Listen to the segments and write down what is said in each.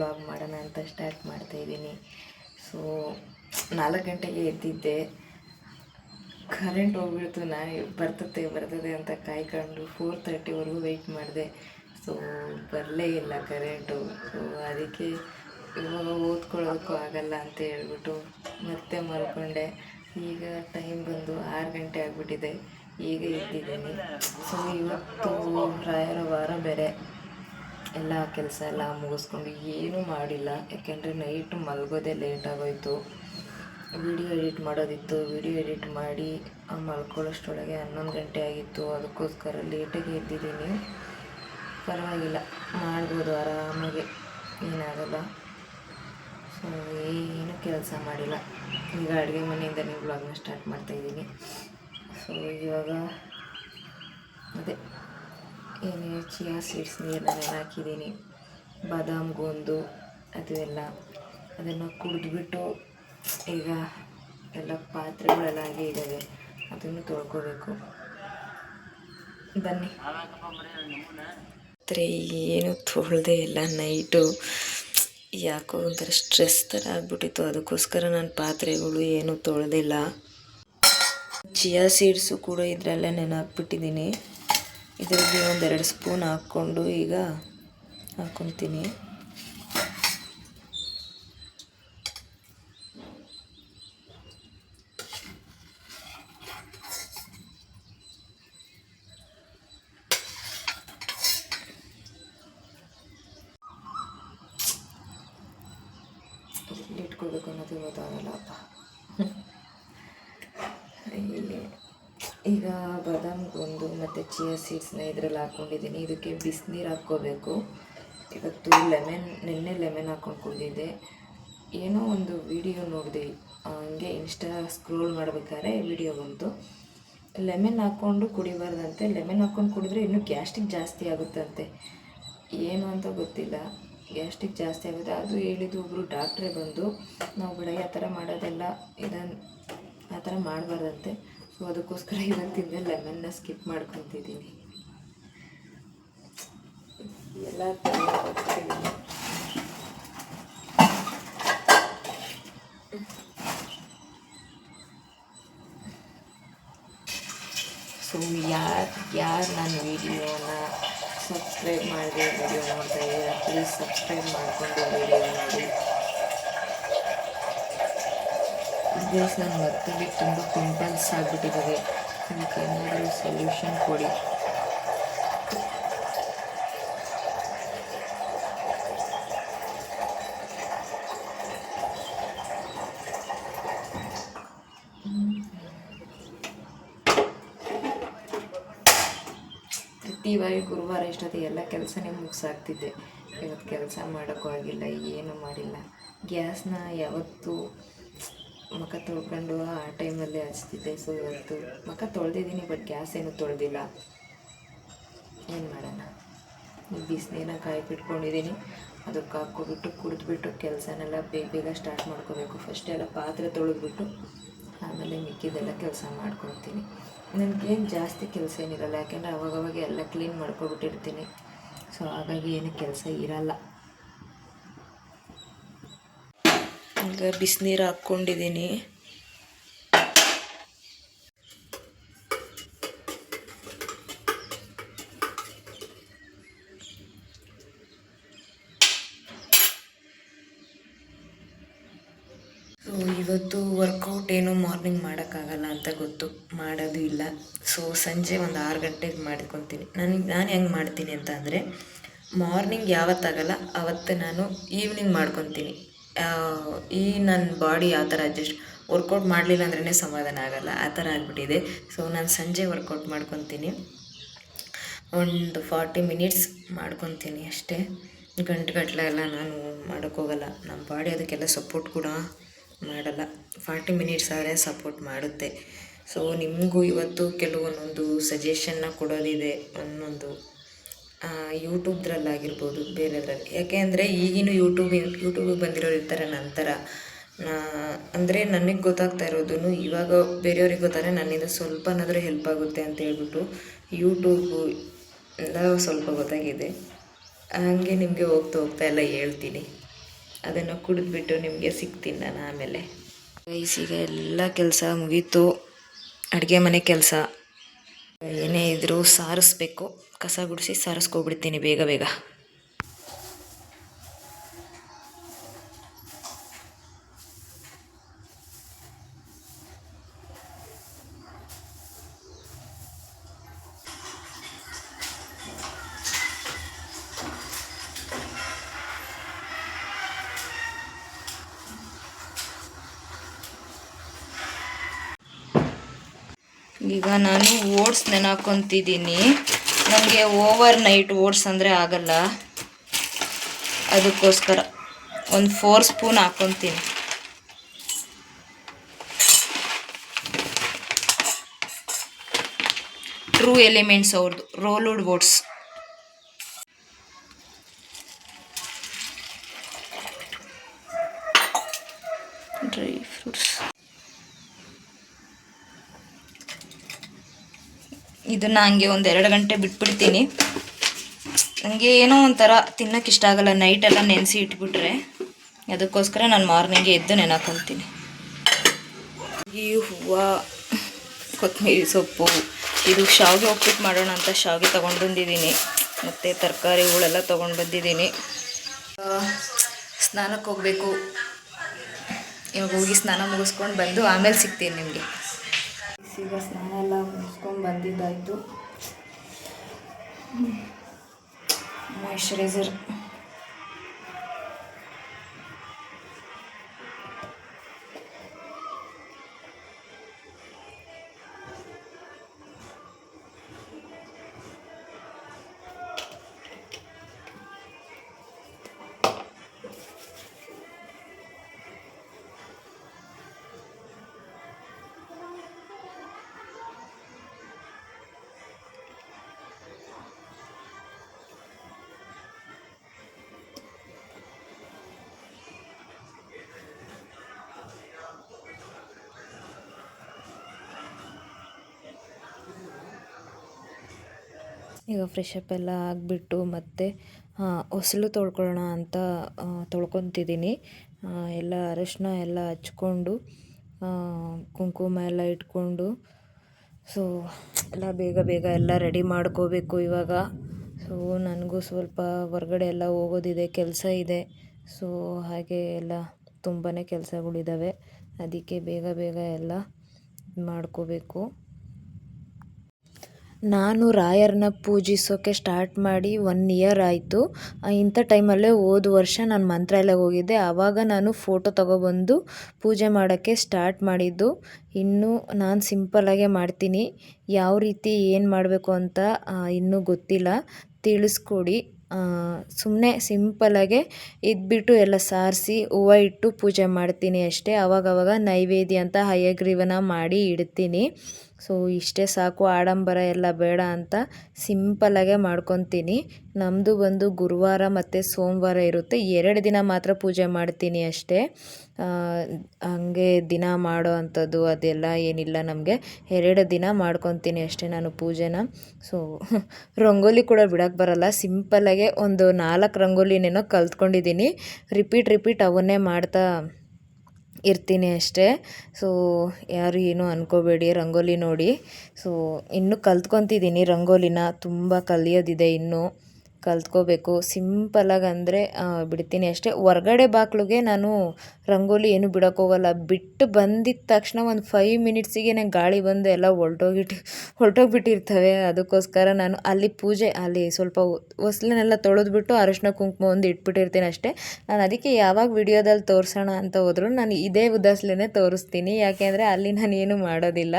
Vlog ಮಾಡೋಣ ಅಂತ start ಮಾಡ್ತಾಯಿದ್ದೀನಿ ಸೊ ನಾಲ್ಕು ಗಂಟೆಗೆ ಎದ್ದಿದ್ದೆ. ಕರೆಂಟ್ ಹೋಗ್ಬಿಡ್ತು ನಾ ಬರ್ತದೆ ಬರ್ತದೆ ಅಂತ ಕಾಯ್ಕೊಂಡು ಫೋರ್ ತರ್ಟಿವರೆಗೂ ವೆಯ್ಟ್ ಮಾಡಿದೆ. ಸೊ ಬರಲೇ ಇಲ್ಲ ಕರೆಂಟು ಸೊ ಅದಕ್ಕೆ ಇವಾಗ ಓದ್ಕೊಳ್ಳೋಕ್ಕೂ ಆಗಲ್ಲ ಅಂತ ಹೇಳ್ಬಿಟ್ಟು ಮತ್ತೆ ಮಲ್ಕೊಂಡೆ. ಈಗ ಟೈಮ್ ಬಂದು ಆರು ಗಂಟೆ ಆಗಿಬಿಟ್ಟಿದೆ. ಈಗ ಇದ್ದಿದ್ದೀನಿ ಸೊ ಇವತ್ತು ರಾಯರ ವಾರ ಬೇರೆ. ಎಲ್ಲ ಕೆಲಸ ಎಲ್ಲ ಮುಗಿಸ್ಕೊಂಡು ಏನೂ ಮಾಡಿಲ್ಲ. ಯಾಕೆಂದರೆ ನೈಟು ಮಲಗೋದೇ ಲೇಟ್ ಆಗೋಯ್ತು. ವಿಡಿಯೋ ಎಡಿಟ್ ಮಾಡೋದಿತ್ತು. ವಿಡಿಯೋ ಎಡಿಟ್ ಮಾಡಿ ಮಲ್ಕೊಳ್ಳೋಷ್ಟೊಳಗೆ ಹನ್ನೊಂದು ಗಂಟೆ ಆಗಿತ್ತು. ಅದಕ್ಕೋಸ್ಕರ ಲೇಟಾಗಿ ಎದ್ದಿದ್ದೀನಿ. ಪರವಾಗಿಲ್ಲ, ಮಾಡ್ಬೋದು ಆರಾಮಾಗಿ. ಏನಾಗಲ್ಲ. ಸೊ ಏನು ಕೆಲಸ ಮಾಡಿಲ್ಲ. ಈಗ ಅಡುಗೆ ಮನೆಯಿಂದ ನೀವು ಬ್ಲಾಗ್ನ ಸ್ಟಾರ್ಟ್ ಮಾಡ್ತಾಯಿದ್ದೀನಿ ಸೊ ಇವಾಗ ಅದೇ. ಏನೇ ಚಿಯಾ ಸೀಡ್ಸ್ ನೀರನ್ನೆಲ್ಲ ಹಾಕಿದ್ದೀನಿ, ಬಾದಾಮ್ ಗೋಂದು ಅದು ಎಲ್ಲ. ಅದನ್ನು ಕುಡಿದ್ಬಿಟ್ಟು ಈಗ ಎಲ್ಲ ಪಾತ್ರೆಗಳೆಲ್ಲ ಹಾಗೆ ಇದ್ದಾವೆ, ಅದನ್ನು ತೊಳ್ಕೊಬೇಕು. ಬನ್ನಿ. ಆದರೆ ಏನು ತೊಳೆದೇ ಇಲ್ಲ ನೈಟು. ಯಾಕೋ ಒಂಥರ ಸ್ಟ್ರೆಸ್ ಥರ ಆಗ್ಬಿಟ್ಟಿತ್ತು. ಅದಕ್ಕೋಸ್ಕರ ನಾನು ಪಾತ್ರೆಗಳು ಏನು ತೊಳೆದಿಲ್ಲ. ಚಿಯಾ ಸೀಡ್ಸು ಕೂಡ ಇದರಲ್ಲೇ ನೆನಹಾಕ್ಬಿಟ್ಟಿದ್ದೀನಿ ಇದರಲ್ಲಿ ಒಂದೆರಡು ಸ್ಪೂನ್ ಹಾಕ್ಕೊಂಡು ಈಗ ಹಾಕ್ಕೊತೀನಿ ಇಟ್ಕೊಬೇಕು ಅನ್ನೋದು ಗೊತ್ತಾಗಲ್ಲಪ್ಪ ಇಲ್ಲಿ. ಈಗ ಬಾದಾಮ್ ಒಂದು ಮತ್ತು ಚಿಯಾ ಸೀಡ್ಸ್ನ ಇದರಲ್ಲಿ ಹಾಕ್ಕೊಂಡಿದ್ದೀನಿ ಇದಕ್ಕೆ ಬಿಸಿನೀರು ಹಾಕ್ಕೋಬೇಕು. ಇವತ್ತು ಲೆಮೆನ್, ನಿನ್ನೆ ಲೆಮೆನ್ ಹಾಕ್ಕೊಂಡು ಕುಡಿದಿದ್ದೆ. ಏನೋ ಒಂದು ವಿಡಿಯೋ ನೋಡಿದೆ. ಹಂಗೆ ಇನ್ಸ್ಟಾ ಸ್ಕ್ರೋಲ್ ಮಾಡ್ಬೇಕಾದ್ರೆ ವಿಡಿಯೋ ಬಂತು. ಲೆಮನ್ ಹಾಕ್ಕೊಂಡು ಕುಡಿಬಾರ್ದಂತೆ. ಲೆಮೆನ್ ಹಾಕ್ಕೊಂಡು ಕುಡಿದ್ರೆ ಇನ್ನೂ ಗ್ಯಾಸ್ಟಿಕ್ ಜಾಸ್ತಿ ಆಗುತ್ತಂತೆ. ಏನು ಅಂತ ಗೊತ್ತಿಲ್ಲ. ಗ್ಯಾಸ್ಟಿಕ್ ಜಾಸ್ತಿ ಆಗುತ್ತೆ. ಅದು ಹೇಳಿದ್ದು ಒಬ್ಬರು ಡಾಕ್ಟ್ರೇ ಬಂದು, ನಾವು ಬೆಳಗ್ಗೆ ಆ ಥರ ಮಾಡೋದೆಲ್ಲ ಇದನ್ನು ಆ ಥರ ಮಾಡಬಾರ್ದಂತೆ. ಸೊ ಅದಕ್ಕೋಸ್ಕರ ಇವತ್ತಿಂದ ಲೆಮನ್ನ ಸ್ಕಿಪ್ ಮಾಡ್ಕೊತಿದ್ದೀನಿ. ಎಲ್ಲ. ಸೊ ಯಾರು ಯಾರು ನನ್ನ ವಿಡಿಯೋನ ಸಬ್ಸ್ಕ್ರೈಬ್ ಮಾಡಿದೆ ವಿಡಿಯೋ ನೋಡ್ತಾ ಇದ್ದೀರಾ? ಪ್ಲೀಸ್ ಸಬ್ಸ್ಕ್ರೈಬ್ ಮಾಡಿಕೊಂಡು ವಿಡಿಯೋ ನೋಡಿ. ಗೈಸ್ ನನ್ನ ಮಕ್ಕಳಿಗೆ ತುಂಬ ಪಿಂಪಲ್ಸ್ ಆಗಿಬಿಟ್ಟಿದ್ದಾವೆ ಅದಕ್ಕೆ ಸೊಲ್ಯೂಷನ್ ಕೊಡಿ. ಪ್ರತಿ ಬಾರಿ ಗುರುವಾರ ಇಷ್ಟೊತ್ತಿಗೆ ಎಲ್ಲ ಕೆಲಸನೇ ಮುಗಿಸಾಗ್ತಿದ್ದೆ ಇವತ್ತು ಕೆಲಸ ಮಾಡೋಕ್ಕೂ ಆಗಿಲ್ಲ, ಏನೂ ಮಾಡಿಲ್ಲ. ಗ್ಯಾಸ್ನ ಯಾವತ್ತೂ ಮುಖ ತೊಳ್ಕೊಂಡು ಆ ಟೈಮಲ್ಲೇ ಹಚ್ತಿದ್ದೆ. ಸೊ ಇವತ್ತು ಮುಖ ತೊಳೆದಿದ್ದೀನಿ ಬಟ್ ಗ್ಯಾಸ್ ಏನು ತೊಳೆದಿಲ್ಲ. ಏನು ಮಾಡೋಣ? ಬಿಸಿನೀರನ್ನ ಕಾಯ್ಬಿಟ್ಕೊಂಡಿದ್ದೀನಿ. ಅದಕ್ಕೆ ಹಾಕ್ಕೊಬಿಟ್ಟು ಕುಡಿದ್ಬಿಟ್ಟು ಕೆಲಸನೆಲ್ಲ ಬೇಗ ಬೇಗ ಸ್ಟಾರ್ಟ್ ಮಾಡ್ಕೋಬೇಕು. ಫಸ್ಟ್ ಎಲ್ಲ ಪಾತ್ರೆ ತೊಳೆದ್ಬಿಟ್ಟು ಆಮೇಲೆ ಮಿಕ್ಕಿದೆಲ್ಲ ಕೆಲಸ ಮಾಡ್ಕೊತೀನಿ ನನಗೇನು ಜಾಸ್ತಿ ಕೆಲಸ ಏನಿರಲ್ಲ, ಯಾಕೆಂದರೆ ಅವಾಗವಾಗ ಎಲ್ಲ ಕ್ಲೀನ್ ಮಾಡ್ಕೊಬಿಟ್ಟಿರ್ತೀನಿ. ಸೊ ಹಾಗಾಗಿ ಏನು ಕೆಲಸ ಇರಲ್ಲ. ಈಗ ಬಿಸಿನೀರು ಹಾಕ್ಕೊಂಡಿದ್ದೀನಿ ಸೊ ಇವತ್ತು ವರ್ಕೌಟ್ ಏನು ಮಾರ್ನಿಂಗ್ ಮಾಡೋಕ್ಕಾಗಲ್ಲ ಅಂತ ಗೊತ್ತು. ಮಾಡೋದು ಇಲ್ಲ. ಸೊ ಸಂಜೆ ಒಂದು ಆರು ಗಂಟೆಗೆ ಮಾಡ್ಕೊತೀನಿ. ನನಗೆ ನಾನು ಹೆಂಗೆ ಮಾಡ್ತೀನಿ ಅಂತ ಅಂದರೆ ಮಾರ್ನಿಂಗ್ ಯಾವತ್ತಾಗಲ್ಲ, ಅವತ್ತು ನಾನು ಈವ್ನಿಂಗ್ ಮಾಡ್ಕೊತೀನಿ. ಈ ನನ್ನ ಬಾಡಿ ಯಾವ ಥರ ಅಡ್ಜಸ್ಟ್ ವರ್ಕೌಟ್ ಮಾಡಲಿಲ್ಲ ಅಂದ್ರೇ ಸಮಾಧಾನ ಆಗಲ್ಲ. ಆ ಥರ ಆಗಿಬಿಟ್ಟಿದೆ. ಸೊ ನಾನು ಸಂಜೆ ವರ್ಕೌಟ್ ಮಾಡ್ಕೊತೀನಿ. ಒಂದು ಫಾರ್ಟಿ ಮಿನಿಟ್ಸ್ ಮಾಡ್ಕೊತೀನಿ ಅಷ್ಟೇ. ಗಂಟೆಗಟ್ಟಲೆ ಎಲ್ಲ ನಾನು ಮಾಡೋಕ್ಕೋಗಲ್ಲ ನಮ್ಮ ಬಾಡಿ ಅದಕ್ಕೆಲ್ಲ ಸಪೋರ್ಟ್ ಕೂಡ ಮಾಡಲ್ಲ. ಫಾರ್ಟಿ ಮಿನಿಟ್ಸ್ ಆದರೆ ಸಪೋರ್ಟ್ ಮಾಡುತ್ತೆ. ಸೊ ನಿಮಗೂ ಇವತ್ತು ಕೆಲವೊಂದೊಂದು ಸಜೆಷನ್ನ ಕೊಡೋದಿದೆ. ಒಂದೊಂದು ಯೂಟ್ಯೂಬ್ದ್ರಲ್ಲಾಗಿರ್ಬೋದು ಬೇರೆದ್ರಲ್ಲಿ. ಯಾಕೆ ಅಂದರೆ ಈಗಿನ ಯೂಟ್ಯೂಬ್, ಯೂಟ್ಯೂಬಿಗೆ ಬಂದಿರೋರು ಇರ್ತಾರೆ ನಂತರ. ಅಂದರೆ ನನಗೆ ಗೊತ್ತಾಗ್ತಾ ಇರೋದು ಇವಾಗ ಬೇರೆಯವ್ರಿಗೆ ಗೊತ್ತಾದರೆ ನನ್ನಿಂದ ಸ್ವಲ್ಪನಾದರೂ ಹೆಲ್ಪ್ ಆಗುತ್ತೆ ಅಂತ ಹೇಳ್ಬಿಟ್ಟು ಯೂಟ್ಯೂಬು ಎಲ್ಲ ಸ್ವಲ್ಪ ಗೊತ್ತಾಗಿದೆ. ಹಾಗೆ ನಿಮಗೆ ಹೋಗ್ತಾ ಹೋಗ್ತಾ ಎಲ್ಲ ಹೇಳ್ತೀನಿ. ಅದನ್ನು ಕುಡಿದ್ಬಿಟ್ಟು ನಿಮಗೆ ಸಿಗ್ತೀನಿ ನಾನು ಆಮೇಲೆ. ಈಗ ಎಲ್ಲ ಕೆಲಸ ಮುಗೀತು. ಅಡುಗೆ ಮನೆ ಕೆಲಸ. ಏನೇ ಇದ್ರೂ ಸಾರಿಸ್ಬೇಕು. ಕಸ ಗುಡಿಸಿ ಸಾರಿಸ್ಕೊಬಿಡ್ತೀನಿ ಬೇಗ ಬೇಗ. ಈಗ ನಾನು ಓಟ್ಸ್ ನೆನಾಕೊಂತಿದ್ದೀನಿ ನನಗೆ ಓವರ್ ನೈಟ್ ಓಟ್ಸ್ ಅಂದರೆ ಆಗಲ್ಲ. ಅದಕ್ಕೋಸ್ಕರ ಒಂದು ಫೋರ್ ಸ್ಪೂನ್ ಹಾಕ್ಕೊತೀನಿ ಟ್ರೂ ಎಲಿಮೆಂಟ್ಸ್ ಅವ್ರದ್ದು ರೋಲ್ಡ್ ಓಟ್ಸ್ ಇದನ್ನ ಹಂಗೆ ಒಂದು ಎರಡು ಗಂಟೆ ಬಿಟ್ಬಿಡ್ತೀನಿ. ನನಗೆ ಏನೋ ಒಂಥರ ತಿನ್ನೋಕೆ ಇಷ್ಟ ಆಗಲ್ಲ. ನೈಟೆಲ್ಲ ನೆನೆಸಿ ಇಟ್ಬಿಟ್ರೆ ಅದಕ್ಕೋಸ್ಕರ ನಾನು ಮಾರ್ನಿಂಗ್ ಎದ್ದು ನೆನಕೊಂತೀನಿ. ಈ ಹೂವು ಕೊತ್ತಂಬರಿ ಸೊಪ್ಪು, ಇದು ಶಾವಿಗೆ ಒಪ್ಪಿಟ್ಟು ಮಾಡೋಣ ಅಂತ ಶಾವಿಗೆ ತೊಗೊಂಡು ಬಂದಿದ್ದೀನಿ ಮತ್ತು ತರಕಾರಿಗಳೆಲ್ಲ ತೊಗೊಂಡು ಬಂದಿದ್ದೀನಿ ಸ್ನಾನಕ್ಕೆ ಹೋಗಬೇಕು. ಇವಾಗ ಹೋಗಿ ಸ್ನಾನ ಮುಗಿಸ್ಕೊಂಡು ಬಂದು ಆಮೇಲೆ ಸಿಗ್ತೀನಿ ನಿಮಗೆ. ಸ್ನಾನ ಎಲ್ಲ ಬಂದಿದ್ದಾಯಿತು. ಮಾಯಿಶ್ಚರೈಸರ್ ಈಗ ಫ್ರೆಶ್ ಎಲ್ಲ ಆಗಿಬಿಟ್ಟು ಮತ್ತೆ ಹೊಸಲು ತೊಳ್ಕೊಳ್ಳೋಣ ಅಂತ ತೊಳ್ಕೊತಿದ್ದೀನಿ. ಎಲ್ಲ ಅರಶಿನ ಎಲ್ಲ ಹಚ್ಕೊಂಡು ಕುಂಕುಮ ಎಲ್ಲ ಇಟ್ಕೊಂಡು ಸೊ ಎಲ್ಲ ಬೇಗ ಬೇಗ ಎಲ್ಲ ರೆಡಿ ಮಾಡ್ಕೋಬೇಕು ಇವಾಗ. ಸೊ ನನಗೂ ಸ್ವಲ್ಪ ಹೊರಗಡೆ ಎಲ್ಲ ಹೋಗೋದಿದೆ, ಕೆಲಸ ಇದೆ. ಸೊ ಹಾಗೆ ಎಲ್ಲ ತುಂಬಾ ಕೆಲಸಗಳಿದ್ದಾವೆ ಅದಕ್ಕೆ ಬೇಗ ಬೇಗ ಎಲ್ಲ ಮಾಡ್ಕೋಬೇಕು. ನಾನು ರಾಯರನ್ನ ಪೂಜಿಸೋಕ್ಕೆ ಸ್ಟಾರ್ಟ್ ಮಾಡಿ ಒನ್ ಇಯರ್ ಆಯಿತು. ಇಂಥ ಟೈಮಲ್ಲೇ ಹೋದ ವರ್ಷ ನಾನು ಮಂತ್ರಾಲಯಕ್ಕೆ ಹೋಗಿದ್ದೆ. ಆವಾಗ ನಾನು ಫೋಟೋ ತಗೊಬಂದು ಪೂಜೆ ಮಾಡೋಕ್ಕೆ ಸ್ಟಾರ್ಟ್ ಮಾಡಿದ್ದು. ಇನ್ನೂ ನಾನು ಸಿಂಪಲ್ಲಾಗೆ ಮಾಡ್ತೀನಿ. ಯಾವ ರೀತಿ ಏನು ಮಾಡಬೇಕು ಅಂತ ಇನ್ನೂ ಗೊತ್ತಿಲ್ಲ. ತಿಳಿಸ್ಕೊಡಿ. ಸುಮ್ಮನೆ ಸಿಂಪಲ್ಲಾಗೆ ಇದ್ಬಿಟ್ಟು ಎಲ್ಲ ಸಾರಿಸಿ ಹೂವು ಇಟ್ಟು ಪೂಜೆ ಮಾಡ್ತೀನಿ ಅಷ್ಟೇ. ಅವಾಗವಾಗ ನೈವೇದ್ಯ ಅಂತ ಹಯಗ್ರೀವನ ಮಾಡಿ ಇಡ್ತೀನಿ. ಸೊ ಇಷ್ಟೇ ಸಾಕು ಆಡಂಬರ ಎಲ್ಲ ಬೇಡ ಅಂತ ಸಿಂಪಲ್ಲಾಗೆ ಮಾಡ್ಕೊತೀನಿ. ನಮ್ಮದು ಬಂದು ಗುರುವಾರ ಮತ್ತು ಸೋಮವಾರ ಇರುತ್ತೆ. ಎರಡು ದಿನ ಮಾತ್ರ ಪೂಜೆ ಮಾಡ್ತೀನಿ ಅಷ್ಟೇ. ಹಾಗೆ ದಿನ ಮಾಡೋ ಅಂಥದ್ದು ಅದೆಲ್ಲ ಏನಿಲ್ಲ ನಮಗೆ. ಎರಡು ದಿನ ಮಾಡ್ಕೊತೀನಿ ಅಷ್ಟೇ ನಾನು ಪೂಜೆನ. ಸೊ ರಂಗೋಲಿ ಕೂಡ ಬಿಡೋಕ್ಕೆ ಬರಲ್ಲ. ಸಿಂಪಲ್ಲಾಗೆ ಒಂದು ನಾಲ್ಕು ರಂಗೋಲಿನೇನೋ ಕಲ್ತ್ಕೊಂಡಿದ್ದೀನಿ. ರಿಪೀಟ್ ರಿಪೀಟ್ ಅವನ್ನೇ ಮಾಡ್ತಾ ಇರ್ತೀನಿ ಅಷ್ಟೇ. ಸೊ ಯಾರು ಏನೂ ಅನ್ಕೋಬೇಡಿ, ರಂಗೋಲಿ ನೋಡಿ. ಸೊ ಇನ್ನೂ ಕಲ್ತ್ಕೊತಿದ್ದೀನಿ ರಂಗೋಲಿನ. ತುಂಬ ಕಲಿಯೋದಿದೆ ಇನ್ನೂ. ಕಲ್ತ್ಕೋಬೇಕು. ಸಿಂಪಲಾಗಿ ಅಂದರೆ ಬಿಡ್ತೀನಿ. ಅಷ್ಟೇ, ಹೊರ್ಗಡೆ ಬಾಗಿಲಿಗೆ ನಾನು ರಂಗೋಲಿ ಏನು ಬಿಡೋಕ್ಕೋಗಲ್ಲ. ಬಿಟ್ಟು ಬಂದಿದ್ದ ತಕ್ಷಣ ಒಂದು ಫೈವ್ ಮಿನಿಟ್ಸಿಗೆ ಗಾಳಿ ಬಂದು ಎಲ್ಲ ಹೊರ್ಟೋಗಿಟ್ಟು ಹೊರ್ಟೋಗ್ಬಿಟ್ಟಿರ್ತವೆ ಅದಕ್ಕೋಸ್ಕರ ನಾನು ಅಲ್ಲಿ ಪೂಜೆ, ಅಲ್ಲಿ ಸ್ವಲ್ಪ ಹೊಸ್ಲನ್ನೆಲ್ಲ ತೊಳೆದ್ಬಿಟ್ಟು ಅರಶಿನ ಕುಂಕುಮ ಒಂದು ಇಟ್ಬಿಟ್ಟಿರ್ತೀನಿ ಅಷ್ಟೇ. ನಾನು ಅದಕ್ಕೆ ಯಾವಾಗ ವಿಡಿಯೋದಲ್ಲಿ ತೋರಿಸೋಣ ಅಂತ ಹೋದ್ರು ನಾನು ಇದೇ ಉದಾಸಲೇ ತೋರಿಸ್ತೀನಿ. ಯಾಕೆಂದರೆ ಅಲ್ಲಿ ನಾನು ಏನು ಮಾಡೋದಿಲ್ಲ.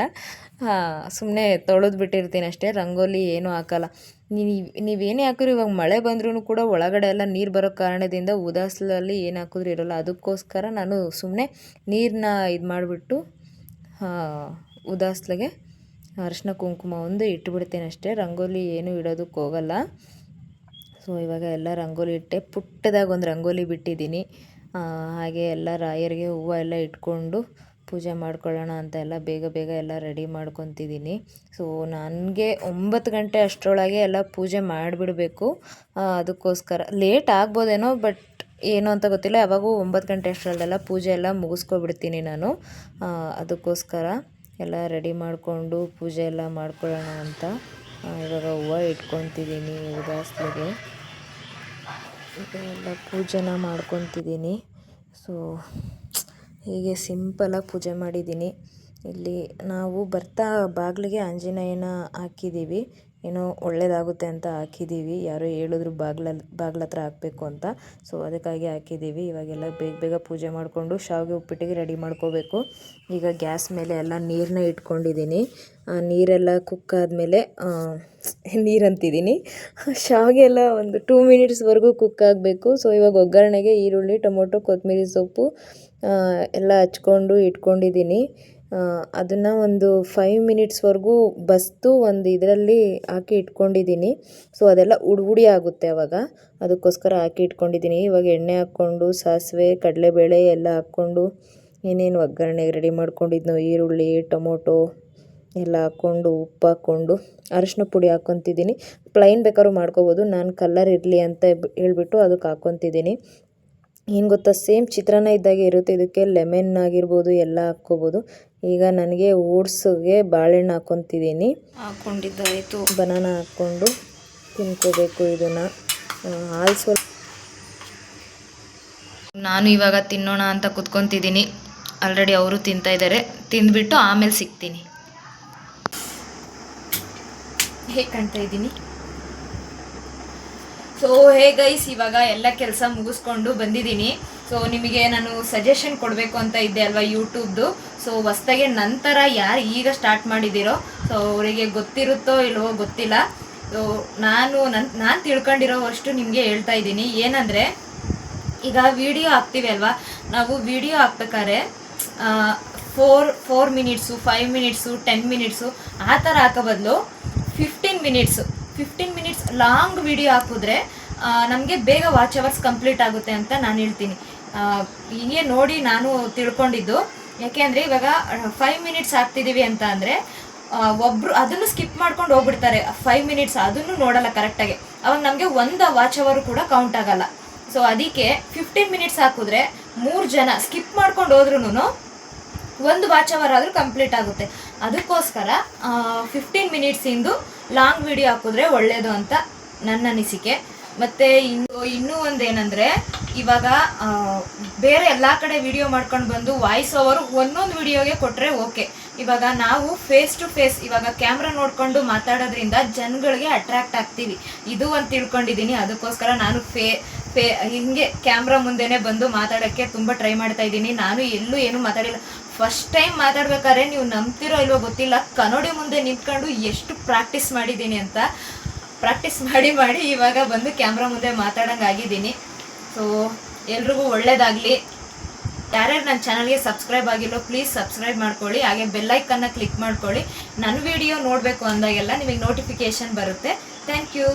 ಸುಮ್ಮನೆ ತೊಳೆದ್ಬಿಟ್ಟಿರ್ತೀನಿ ಅಷ್ಟೇ. ರಂಗೋಲಿ ಏನೂ ಹಾಕಲ್ಲ. ನೀವು, ನೀವೇನೇ ಹಾಕಿದ್ರು ಇವಾಗ ಮಳೆ ಬಂದ್ರೂ ಕೂಡ ಒಳಗಡೆ ಎಲ್ಲ ನೀರು ಬರೋ ಕಾರಣದಿಂದ ಉದಾಸಲಲ್ಲಿ ಏನು ಹಾಕಿದ್ರು ಇರೋಲ್ಲ. ಅದಕ್ಕೋಸ್ಕರ ನಾನು ಸುಮ್ಮನೆ ನೀರನ್ನ ಇದು ಮಾಡಿಬಿಟ್ಟು ಉದಾಸ್ಲಿಗೆ ಅರಿಶಿನ ಕುಂಕುಮ ಒಂದು ಇಟ್ಬಿಡ್ತೇನೆ ಅಷ್ಟೇ. ರಂಗೋಲಿ ಏನೂ ಇಡೋದಕ್ಕೆ ಹೋಗಲ್ಲ. ಸೊ ಇವಾಗ ಎಲ್ಲ ರಂಗೋಲಿ ಇಟ್ಟೆ. ಪುಟ್ಟದಾಗ ಒಂದು ರಂಗೋಲಿ ಬಿಟ್ಟಿದ್ದೀನಿ. ಹಾಗೆ ಎಲ್ಲ ರಾಯರಿಗೆ ಹೂವು ಎಲ್ಲ ಇಟ್ಕೊಂಡು ಪೂಜೆ ಮಾಡ್ಕೊಳ್ಳೋಣ ಅಂತ ಎಲ್ಲ ಬೇಗ ಬೇಗ ಎಲ್ಲ ರೆಡಿ ಮಾಡ್ಕೊತಿದ್ದೀನಿ. ಸೊ ನನಗೆ ಒಂಬತ್ತು ಗಂಟೆ ಅಷ್ಟರೊಳಗೆ ಎಲ್ಲ ಪೂಜೆ ಮಾಡಿಬಿಡಬೇಕು. ಅದಕ್ಕೋಸ್ಕರ ಲೇಟ್ ಆಗ್ಬೋದೇನೋ ಬಟ್ ಏನು ಅಂತ ಗೊತ್ತಿಲ್ಲ. ಯಾವಾಗೂ ಒಂಬತ್ತು ಗಂಟೆ ಅಷ್ಟರಲ್ಲೆಲ್ಲ ಪೂಜೆ ಎಲ್ಲ ಮುಗಿಸ್ಕೊಬಿಡ್ತೀನಿ ನಾನು. ಅದಕ್ಕೋಸ್ಕರ ಎಲ್ಲ ರೆಡಿ ಮಾಡಿಕೊಂಡು ಪೂಜೆ ಎಲ್ಲ ಮಾಡ್ಕೊಳ್ಳೋಣ ಅಂತ ಇವಾಗ ಹೂವು ಇಟ್ಕೊತಿದ್ದೀನಿ ಉದಾಸ್ಲಿಗೆ. ಈಗ ಎಲ್ಲ ಪೂಜೆನ ಮಾಡ್ಕೊತಿದ್ದೀನಿ. ಸೊ ಹೀಗೆ ಸಿಂಪಲಾಗಿ ಪೂಜೆ ಮಾಡಿದ್ದೀನಿ. ಇಲ್ಲಿ ನಾವು ಬರ್ತಾ ಬಾಗಿಲಿಗೆ ಆಂಜನೇಯನ ಹಾಕಿದ್ದೀವಿ. ಏನೋ ಒಳ್ಳೇದಾಗುತ್ತೆ ಅಂತ ಹಾಕಿದ್ದೀವಿ. ಯಾರೋ ಹೇಳಿದ್ರು ಬಾಗ್ಲಲ್ಲಿ ಬಾಗ್ಲ ಹತ್ರ ಹಾಕಬೇಕು ಅಂತ. ಸೊ ಅದಕ್ಕಾಗಿ ಹಾಕಿದ್ದೀವಿ. ಇವಾಗೆಲ್ಲ ಬೇಗ ಬೇಗ ಪೂಜೆ ಮಾಡಿಕೊಂಡು ಶಾವಿಗೆ ಉಪ್ಪಿಟ್ಟಿಗೆ ರೆಡಿ ಮಾಡ್ಕೋಬೇಕು. ಈಗ ಗ್ಯಾಸ್ ಮೇಲೆ ಎಲ್ಲ ನೀರನ್ನ ಇಟ್ಕೊಂಡಿದ್ದೀನಿ. ನೀರೆಲ್ಲ ಕುಕ್ ಆದಮೇಲೆ ನೀರಂತಿದ್ದೀನಿ ಶಾವಿಗೆ ಎಲ್ಲ ಒಂದು ಟೂ ಮಿನಿಟ್ಸ್ವರೆಗೂ ಕುಕ್ ಆಗಬೇಕು. ಸೊ ಇವಾಗ ಒಗ್ಗರಣೆಗೆ ಈರುಳ್ಳಿ, ಟೊಮೊಟೊ, ಕೊತ್ತಂಬರಿ ಸೊಪ್ಪು ಎಲ್ಲ ಹಚ್ಕೊಂಡು ಇಟ್ಕೊಂಡಿದ್ದೀನಿ. ಅದನ್ನು ಒಂದು ಫೈವ್ ಮಿನಿಟ್ಸ್ವರೆಗೂ ಬಸ್ತು ಒಂದು ಇದರಲ್ಲಿ ಹಾಕಿ ಇಟ್ಕೊಂಡಿದ್ದೀನಿ. ಸೊ ಅದೆಲ್ಲ ಉಡಿ ಆಗುತ್ತೆ ಅವಾಗ. ಅದಕ್ಕೋಸ್ಕರ ಹಾಕಿ ಇಟ್ಕೊಂಡಿದ್ದೀನಿ. ಇವಾಗ ಎಣ್ಣೆ ಹಾಕ್ಕೊಂಡು, ಸಾಸಿವೆ, ಕಡಲೆಬೇಳೆ ಎಲ್ಲ ಹಾಕ್ಕೊಂಡು, ಏನೇನು ಒಗ್ಗರಣೆ ರೆಡಿ ಮಾಡ್ಕೊಂಡಿದ್ನೋ, ಈರುಳ್ಳಿ, ಟೊಮೊಟೊ ಎಲ್ಲ ಹಾಕ್ಕೊಂಡು, ಉಪ್ಪು ಹಾಕ್ಕೊಂಡು, ಅರಿಶಿನ ಪುಡಿ ಹಾಕ್ಕೊತಿದ್ದೀನಿ. ಪ್ಲೈನ್ ಬೇಕಾದ್ರೂ ಮಾಡ್ಕೋಬೋದು. ನಾನು ಕಲರ್ ಇರಲಿ ಅಂತ ಹೇಳ್ಬಿಟ್ಟು ಅದಕ್ಕೆ ಹಾಕ್ಕೊತಿದ್ದೀನಿ. ಏನು ಗೊತ್ತಾ? ಸೇಮ್ ಚಿತ್ರಾನ್ನ ಇದ್ದಾಗೆ ಇರುತ್ತೆ. ಇದಕ್ಕೆ ಲೆಮೆನ್ ಆಗಿರ್ಬೋದು ಎಲ್ಲ ಹಾಕ್ಕೋಬೋದು. ಈಗ ನನಗೆ ಓಟ್ಸ್ಗೆ ಬಾಳೆಹಣ್ಣು ಹಾಕ್ಕೊತಿದ್ದೀನಿ. ಹಾಕ್ಕೊಂಡಿದ್ದಾಯಿತು ಬನಾನ ಹಾಕ್ಕೊಂಡು ತಿನ್ಕೋಬೇಕು ಇದನ್ನು. ಹಾಲು ಸ್ವಲ್ಪ ನಾನು ಇವಾಗ ತಿನ್ನೋಣ ಅಂತ ಕುತ್ಕೊತಿದ್ದೀನಿ. ಆಲ್ರೆಡಿ ಅವರು ತಿಂತಾ ಇದ್ದಾರೆ. ತಿಂದ್ಬಿಟ್ಟು ಆಮೇಲೆ ಸಿಗ್ತೀನಿ. ಹೇಗೆ ಕಾಣ್ತಾ ಇದ್ದೀನಿ? ಸೊ ಹೇ ಗೈಸ್ ಇವಾಗ ಎಲ್ಲ ಕೆಲಸ ಮುಗಿಸ್ಕೊಂಡು ಬಂದಿದ್ದೀನಿ. ಸೊ ನಿಮಗೆ ನಾನು ಸಜೆಷನ್ ಕೊಡಬೇಕು ಅಂತ ಇದ್ದೆ ಅಲ್ವಾ ಯೂಟ್ಯೂಬ್ದು ಸೊ ಹೊಸ್ದಾಗೆ ನಂತರ ಯಾರು ಈಗ ಸ್ಟಾರ್ಟ್ ಮಾಡಿದ್ದೀರೋ ಸೊ ಅವರಿಗೆ ಗೊತ್ತಿರುತ್ತೋ ಇಲ್ವೋ ಗೊತ್ತಿಲ್ಲ. ಸೊ ನಾನು ನನ್, ನಾನು ತಿಳ್ಕೊಂಡಿರೋವಷ್ಟು ನಿಮಗೆ ಹೇಳ್ತಾ ಇದ್ದೀನಿ. ಏನಂದರೆ, ಈಗ ವಿಡಿಯೋ ಹಾಕ್ತೀವಿ ಅಲ್ವಾ? ನಾವು video ಹಾಕ್ಬೇಕಾದ್ರೆ four four minutes five minutes ten minutes ಆ ಥರ ಹಾಕೋ ಬದಲು fifteen minutes fifteen minutes long video ಹಾಕಿದ್ರೆ ನಮಗೆ ಬೇಗ ವಾಚ್ ಅವರ್ಸ್ ಕಂಪ್ಲೀಟ್ ಆಗುತ್ತೆ ಅಂತ ನಾನು ಹೇಳ್ತೀನಿ. ಹೀಗೆ ನೋಡಿ ನಾನು ತಿಳ್ಕೊಂಡಿದ್ದು. ಯಾಕೆಂದರೆ ಇವಾಗ ಫೈವ್ ಮಿನಿಟ್ಸ್ ಹಾಕ್ತಿದ್ದೀವಿ ಅಂತ ಅಂದರೆ ಒಬ್ರು ಅದನ್ನು ಸ್ಕಿಪ್ ಮಾಡ್ಕೊಂಡು ಹೋಗ್ಬಿಡ್ತಾರೆ. ಫೈವ್ ಮಿನಿಟ್ಸ್ ಅದನ್ನು ನೋಡಲ್ಲ ಕರೆಕ್ಟಾಗಿ ಅವಾಗ ನಮಗೆ ಒಂದು ವಾಚ್ ಅವರು ಕೂಡ ಕೌಂಟ್ ಆಗಲ್ಲ. ಸೊ ಅದಕ್ಕೆ ಫಿಫ್ಟೀನ್ ಮಿನಿಟ್ಸ್ ಹಾಕಿದ್ರೆ ಮೂರು ಜನ ಸ್ಕಿಪ್ ಮಾಡ್ಕೊಂಡು ಹೋದ್ರೂ ಒಂದು ವಾಚ್ ಅವರ್ ಆದರೂ ಕಂಪ್ಲೀಟ್ ಆಗುತ್ತೆ. ಅದಕ್ಕೋಸ್ಕರ ಫಿಫ್ಟೀನ್ ಮಿನಿಟ್ಸಿಂದು ಲಾಂಗ್ ವಿಡಿಯೋ ಹಾಕಿದ್ರೆ ಒಳ್ಳೆಯದು ಅಂತ ನನ್ನ ಅನಿಸಿಕೆ. ಮತ್ತು ಇನ್ನು, ಇನ್ನೂ ಒಂದು ಏನಂದರೆ ಇವಾಗ ಬೇರೆ ಎಲ್ಲ ಕಡೆ ವಿಡಿಯೋ ಮಾಡ್ಕೊಂಡು ಬಂದು ವಾಯ್ಸ್ ಓವರ್ ಒಂದೊಂದು ವಿಡಿಯೋಗೆ ಕೊಟ್ಟರೆ ಓಕೆ ಇವಾಗ ನಾವು ಫೇಸ್ ಟು ಫೇಸ್ ಇವಾಗ ಕ್ಯಾಮ್ರಾ ನೋಡಿಕೊಂಡು ಮಾತಾಡೋದ್ರಿಂದ ಜನಗಳಿಗೆ ಅಟ್ರಾಕ್ಟ್ ಆಗ್ತೀವಿ. ಇದು ಅಂತ ತಿಳ್ಕೊಂಡಿದ್ದೀನಿ. ಅದಕ್ಕೋಸ್ಕರ ನಾನು ಫೇ ಫೇ, ಹಿಂಗೆ ಕ್ಯಾಮ್ರಾ ಮುಂದೆನೇ ಬಂದು ಮಾತಾಡೋಕ್ಕೆ ತುಂಬ ಟ್ರೈ ಮಾಡ್ತಾ ಇದ್ದೀನಿ. ನಾನು ಎಲ್ಲೂ ಏನೂ ಮಾತಾಡಿಲ್ಲ. ಫಸ್ಟ್ ಟೈಮ್ ಮಾತಾಡ್ಬೇಕಾದ್ರೆ ನೀವು ನಂಬ್ತಿರೋ ಇಲ್ವೋ ಗೊತ್ತಿಲ್ಲ. ಕನ್ನಡಿ ಮುಂದೆ ನಿಂತ್ಕೊಂಡು ಎಷ್ಟು ಪ್ರಾಕ್ಟೀಸ್ ಮಾಡಿದ್ದೀನಿ ಅಂತ ಪ್ರಾಕ್ಟೀಸ್ ಮಾಡಿ ಮಾಡಿ ಇವಾಗ ಬಂದು ಕ್ಯಾಮ್ರಾ ಮುಂದೆ ಮಾತಾಡಂಗೆ ಆಗಿದ್ದೀನಿ. ಸೊ ಎಲ್ರಿಗೂ ಒಳ್ಳೇದಾಗಲಿ. ಯಾರ್ಯಾರು ನನ್ನ ಚಾನಲ್ಗೆ ಸಬ್ಸ್ಕ್ರೈಬ್ ಆಗಿಲ್ಲೋ ಪ್ಲೀಸ್ ಸಬ್ಸ್ಕ್ರೈಬ್ ಮಾಡ್ಕೊಳ್ಳಿ. ಹಾಗೆ ಬೆಲ್ಲೈಕನ್ನ ಕ್ಲಿಕ್ ಮಾಡ್ಕೊಳ್ಳಿ. ನನ್ನ ವಿಡಿಯೋ ನೋಡಬೇಕು ಅಂದಾಗೆಲ್ಲ ನಿಮಗೆ ನೋಟಿಫಿಕೇಶನ್ ಬರುತ್ತೆ. Thank you